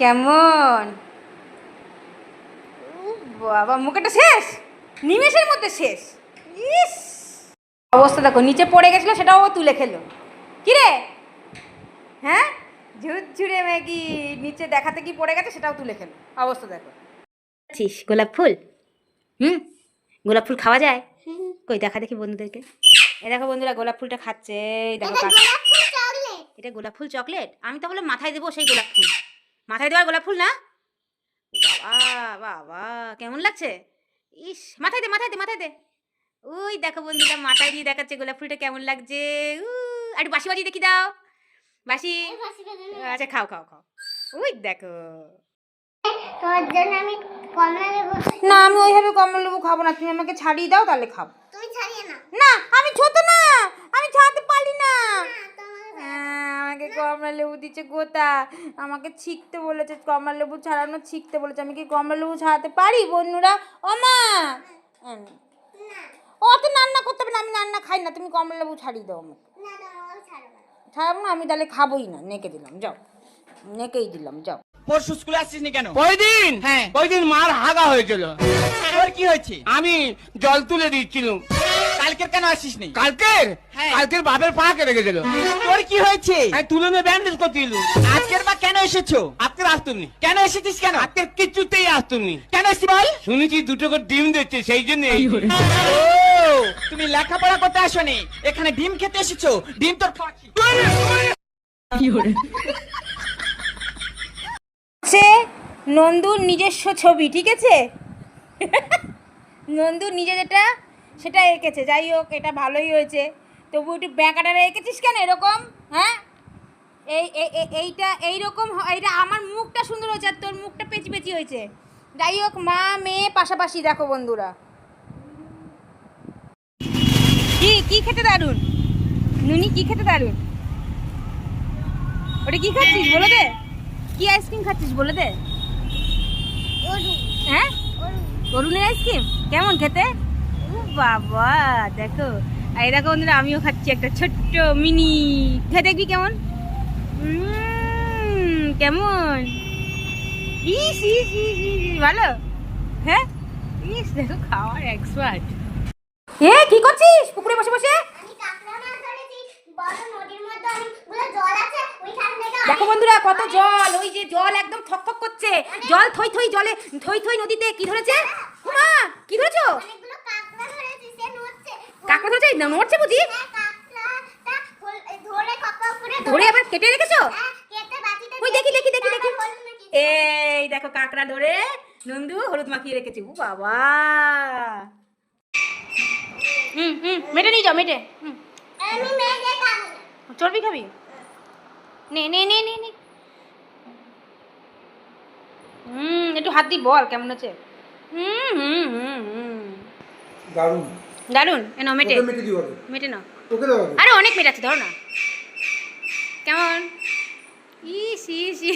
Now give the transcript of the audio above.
কেমন? বাবা মুখেটা শেষ? নিমেষের মধ্যে শেষ? ইস! অবস্থা দেখো নিচে পড়ে গেছিল সেটাও ও তুলে খেলো। কি রে? হ্যাঁ? ঝুরঝুরে ম্যাগি নিচে দেখাতে কি পড়ে গেছে সেটাও তুলে খেলো। অবস্থা দেখো। ছিস গোলাপ ফুল? হুম? গোলাপ ফুল খাওয়া যায়? কই দেখা দেখি বন্ধুদেরকে। এ দেখো বন্ধুরা গোলাপ ফুলটা খাচ্ছে। এই দেখো এটা গোলাপ ফুল চকলেট? আমি তাহলে মাথায় দেবো সেই গোলাপ ফুল। মাথায় দেওয়ার গোলাপ ফুল না? বাবা বাবা কেমন লাগছে? ইস মাথায় দে মাথায় দে মাথায় দে। ওই দেখো বন্ধুরা মাথায় দিয়ে দেখাচ্ছে গোলাপ ফুলটা কেমন লাগছে। উ আর একটু বাসি বাজি দেখি দাও। বাসি আচ্ছা খাও খাও খাও। ওই দেখো। আমি না আমি ওইভাবে কমলা লেবু খাব না। তুমি আমাকে ছাড়িয়ে দাও তাহলে খাব। তুমি ছাড়িয়ে না না আমি ছোট না আমি ছাড়তে পারি না না, তোমার হ্যাঁ, আমাকে কমলা লেবু দিচ্ছে গোতা আমাকে ছিকতে বলেছে কমলা লেবু ছাড়ানো ছিকতে বলেছে আমি কি কমলা লেবু ছাড়াতে পারি বন্ধুরা? ও মা! অত রান্না করতে হবে না আমি রান্না খাই না তুমি কমলা লেবু ছাড়িয়ে দাও আমাকে। ছাড়বো না। ছাড়াবো না আমি তাহলে খাবোই না নেকে দিলাম যাও নেকেই দিলাম যাও। পরশু স্কুলে আসছিস নি কেন? ওই দিন হ্যাঁ। ওই দিন মার হাগা হয়েছিল? তোর কি হয়েছে? আমি জল তুলে দিচ্ছিলাম। কালকের কেন আসিস নি? কালকের? হ্যাঁ। কালকের বাপের পা কেটে গেছিল। তোর কি হয়েছে? আমি তুলে নিয়ে ব্যান্ডেজ করছিল আজকের বা কেন এসেছ? আজকে আসতুনি কেন এসেছিস কেন? আজকে কিছুতেই আসতুনি কেন এসছি বল? শুনেছি দুটো করে ডিম দিচ্ছে সেই জন্য ও তুমি লেখাপড়া করতে আসোনি? এখানে ডিম খেতে এসেছ? ডিম তোর খাওয়াচ্ছি সে নন্দুর নিজস্ব ছবি ঠিক আছে? নন্দুর নিজে যেটা সেটা এঁকেছে যাই হোক এটা ভালোই হয়েছে। তবু একটু ব্যাঁকাটারে এঁকেছিস কেন এরকম? হ্যাঁ? এই এই- এই- এইটা এইরকম এইটা আমার মুখটা সুন্দর হয়েছে আর তোর মুখটা পেঁচি পেঁচি হয়েছে। যাই হোক মা মেয়ে পাশাপাশি দেখো বন্ধুরা। কি কি খেতে দারুণ নুনি কি খেতে দারুণ ওটা কি খাচ্ছিস? বলে দে। কি আইসক্রিম খাচ্ছিস? বলে দে। হ্যাঁ? ওরু তরুণের আইসক্রিম? কেমন খেতে? বাবা দেখো। আর এই দেখো বন্ধুরা আমিও খাচ্ছি একটা ছোট্ট মিনি। খেয়ে দেখবি কেমন? কেমন? ইস ইস ইস ভালো? হ্যাঁ? ইস দেখো খাওয়ার এক্সপার্ট এ কি করছিস? পুকুরে বসে বসে? দেখো বন্ধুরা কত জল ওই যে জল একদম থকথক করছে। জল থই থই জলে থই থই নদীতে কি ধরেছে? মা কি ধরেছো অনেকগুলো কাঁকড়া ধরেছি সে নড়ছে ধরেছে নড়ছে বুঝি? হ্যাঁ, ধরে কত করে ধরে আবার কেটে রেখেছো? হ্যাঁ, কেটে বাটিতে ওই দেখি দেখি দেখি দেখি। এই দেখো কাঁকড়া ধরে নন্দু হলুদ মাখিয়ে রেখেছি। ও বাবা। হুম হুম মেটে নিয়ে যাও মেটে। হুম। আমি মেঘে খাব। চর্বি খাবি? নে নে নে নে নে। হুম একটু হাত দিয়ে বল কেমন আছে? হুম হুম হুম হুম। দারুণ। দারুণ এ নাও মেটে। মেটে দিও মেটে নাও। ওকে দাও আরে অনেক মেটাচ্ছে ধরো না। কেমন? E C C